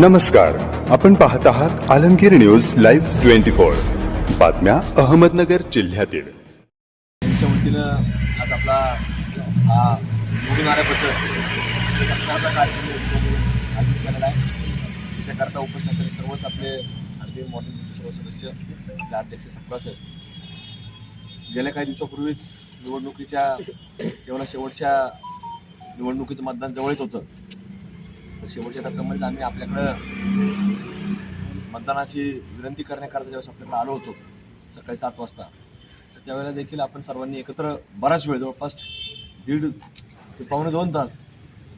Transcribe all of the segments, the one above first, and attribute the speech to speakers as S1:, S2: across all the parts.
S1: नमस्कार. आपण पाहत आहात Alamgir news live twenty four. बातम्या अहमदनगर जिल्ह्यातील.
S2: त्यांच्या वतीनं आज आपला हा योगनाऱ्याबद्दल कार्यक्रम आयोजित केलेला आहे. त्याच्याकरता उपस्थित असलेले सर्वच आपले आणखी मॉर्निंग सर्व सदस्य आपले अध्यक्ष सत्कार साहेब गेल्या काही दिवसापूर्वीच निवडणुकीच्या केवळ शेवटच्या निवडणुकीचं मतदान जवळ येत होतं. तर शेवटच्या टप्प्यामध्ये आम्ही आपल्याकडं मतदानाची विनंती करण्याकरता ज्यावेळेस आपल्याकडे आलो होतो सकाळी सात वाजता तर त्यावेळेला देखील आपण सर्वांनी एकत्र बराच वेळ जवळपास दीड ते पावणे दोन तास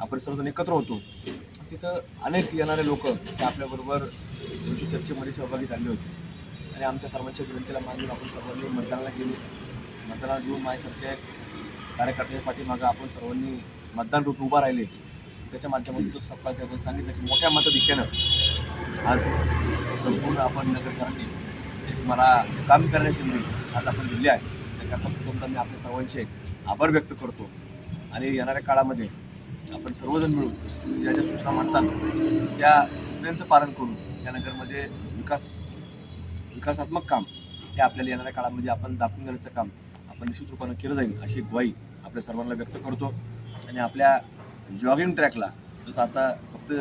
S2: आपण सर्वजण एकत्र होतो. तिथं अनेक येणारे लोक ते आपल्याबरोबर त्यांच्या चर्चेमध्ये सहभागी झाले होते. आणि आमच्या सर्वांच्या विनंतीला मानून आपण सर्वांनी मतदानाला गेले. मतदानाला घेऊन माझ्यासारख्या कार्यकर्त्याच्या पाठीमागं आपण सर्वांनी मतदान रूप उभा राहिले. त्याच्या माध्यमातून तो सप्पा साहेबांनी सांगितलं की मोठ्या मताधिक्यानं आज संपूर्ण आपण नगरकरांनी एक मला काम करण्याची संधी आज आपण दिली आहे. त्याकरता प्रथमतः मी आपल्या सर्वांचे आभार व्यक्त करतो. आणि येणाऱ्या काळामध्ये आपण सर्वजण मिळून ज्या ज्या सूचना मांडतात त्या सूचनांचं पालन करून या नगरमध्ये विकास विकासात्मक काम हे आपल्याला येणाऱ्या काळामध्ये आपण दाखवून देण्याचं काम आपण निश्चित रूपानं केलं जाईल अशी ग्वाही आपल्या सर्वांना व्यक्त करतो. आणि आपल्या जॉगिंग ट्रॅकला. जसं आता फक्त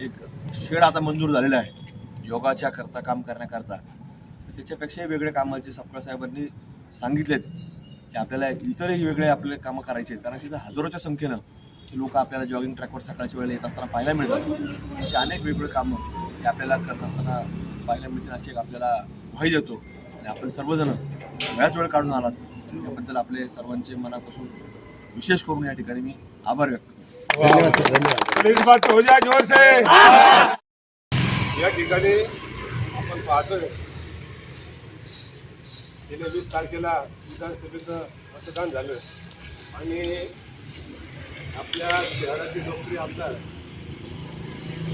S2: एक शेड आता मंजूर झालेलं आहे. योगाच्या करता काम करण्याकरता. तर त्याच्यापेक्षाही वेगळे कामं जे सपकाळ साहेबांनी सांगितलेत की आपल्याला इतरही वेगळे आपले कामं करायचे आहेत. कारण तिथं हजारोच्या संख्येनं लोक आपल्याला जॉगिंग ट्रॅकवर सकाळच्या वेळेला येत असताना पाहायला मिळतात. अशी अनेक वेगवेगळे कामं हे आपल्याला करत असताना पाहायला मिळतील अशी एक आपल्याला भय देतो. आणि आपण सर्वजण वेळात वेळ काढून आलात. त्याबद्दल आपले सर्वांचे मनापासून विशेष करून या ठिकाणी मी आभार व्यक्त
S3: धन्यवाद. हो जाए जोर से या ठिकाणी आपण पाहतोय गेल्या वीस तारखेला विधानसभेचं मतदान झालं. आणि आपल्या शहराचे लोकप्रिय आमदार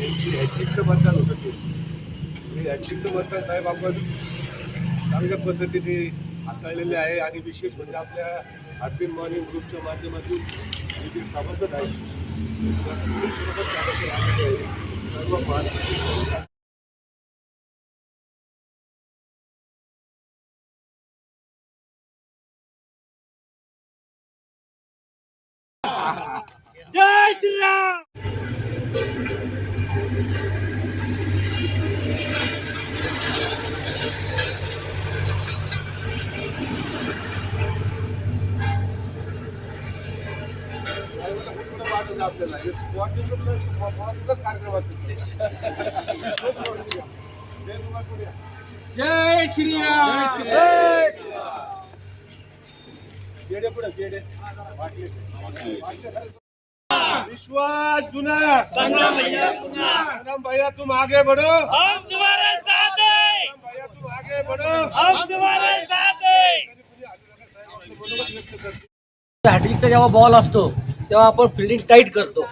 S3: यांची हॅट्रिकचं मतदान होतं ते. म्हणजे हे हॅट्रिकचं मतदान साहेब आपण चांगल्या पद्धतीने हाताळलेले आहे आणि विशेष म्हणजे आपल्या हार्दिक मॉर्निंग ग्रुपच्या माध्यमातून सभासद आहे सर्व महाराष्ट्र
S4: जय श्रीराम।
S3: आपल्याला हे
S4: जय श्रीराम।
S3: गेडे विश्वास सुना
S4: संग्राम भैया
S3: संग्राम भैया तुम आगे बढ़ो।
S4: हम तुम्हारे साथ हैं।
S3: भैया तुम आगे बढ़ो।
S4: हम तुम्हारे साथ हैं।
S5: हॅट्रिकचा जेव्हा बॉल असतो। तेव्हा आपण फिल्डिंग टाईट करतो.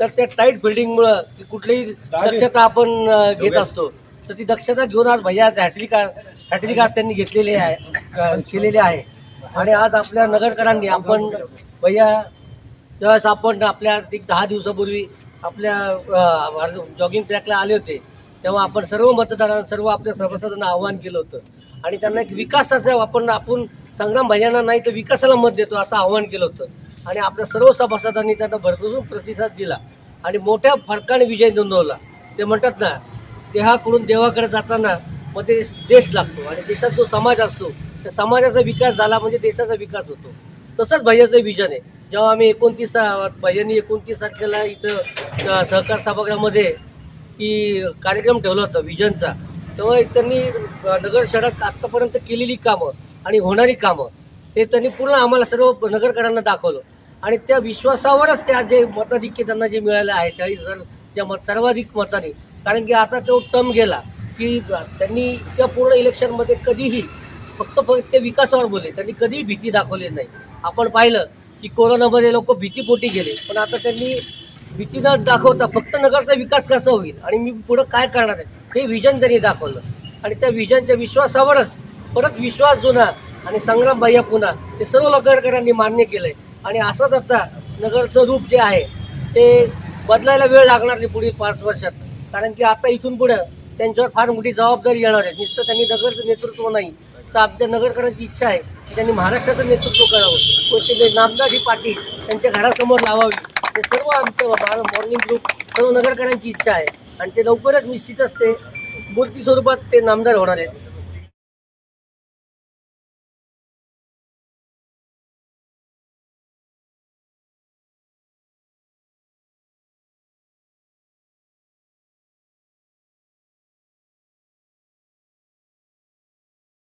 S5: तर त्या टाईट फिल्डिंगमुळं ती कुठलीही दक्षता आपण घेत असतो. तर ती दक्षता घेऊन आज भैया हॅट्रिक हॅट्रिक आज त्यांनी घेतलेली आहे केलेली आहे. आणि आज आपल्या नगरकरांनी आपण भैया ज्यावेळेस आपण आपल्या एक दहा दिवसापूर्वी आपल्या जॉगिंग ट्रॅकला आले होते. तेव्हा आपण सर्व मतदारांना सर्व आपल्या सभासदांना आव्हान केलं होतं. आणि त्यांना एक विकासाचं आपण आपण संग्राम भैयांना नाही तर विकासाला मत देतो असं आव्हान केलं होतं. आणि आपल्या सर्व सभासदांनी त्यांना भरभरून प्रतिसाद दिला. आणि मोठ्या फरकाने विजय नोंदवला. ते म्हणतात ना देहाकडून देवाकडे जाताना मग ते देश लागतो आणि देशात जो समाज असतो त्या समाजाचा विकास झाला म्हणजे देशाचा विकास होतो. तसंच भैयाचं विजन आहे. जेव्हा आम्ही एकोणतीस भैयांनी एकोणतीस तारखेला इथं सहकार सभागृहामध्ये की कार्यक्रम ठेवला होता विजनचा तेव्हा त्यांनी नगर शहरात आत्तापर्यंत केलेली कामं आणि होणारी कामं ते त्यांनी पूर्ण आम्हाला सर्व नगरकरांना दाखवलं. आणि त्या विश्वासावरच त्या जे मताधिक्य त्यांना जे मिळालं आहे चाळीस हजार त्या मत सर्वाधिक मताने. कारण की आता तो टर्म गेला की त्यांनी त्या पूर्ण इलेक्शनमध्ये कधीही फक्त फक्त ते विकासावर बोलले. त्यांनी कधीही भीती दाखवली नाही. आपण पाहिलं की कोरोनामध्ये लोक भीतीपोटी गेले. पण आता त्यांनी भीती न दाखवता फक्त नगरचा विकास कसा होईल आणि मी पुढं काय करणार आहे हे विजन त्यांनी दाखवलं. आणि त्या विजनच्या विश्वासावरच परत विश्वास जुना आणि संग्राम भैया पुन्हा हे सर्व नगरकरांनी मान्य केलं आहे आणि असंच आता नगरचं रूप जे आहे ते बदलायला वेळ लागणार नाही पुढील पाच वर्षात. कारण की आता इथून पुढं त्यांच्यावर फार मोठी जबाबदारी येणार आहे. नुसतं त्यांनी नगरचं नेतृत्व नाही तर आमच्या नगरकरांची इच्छा आहे की त्यांनी महाराष्ट्राचं नेतृत्व करावं. व ते नामदार ही पाठी त्यांच्या घरासमोर लावावी. ते सर्व आमचं मॉर्निंग ग्रुप सर्व नगरकरांची इच्छा आहे. आणि ते लवकरच निश्चितच ते मूर्ती स्वरूपात ते नामदार होणार आहेत.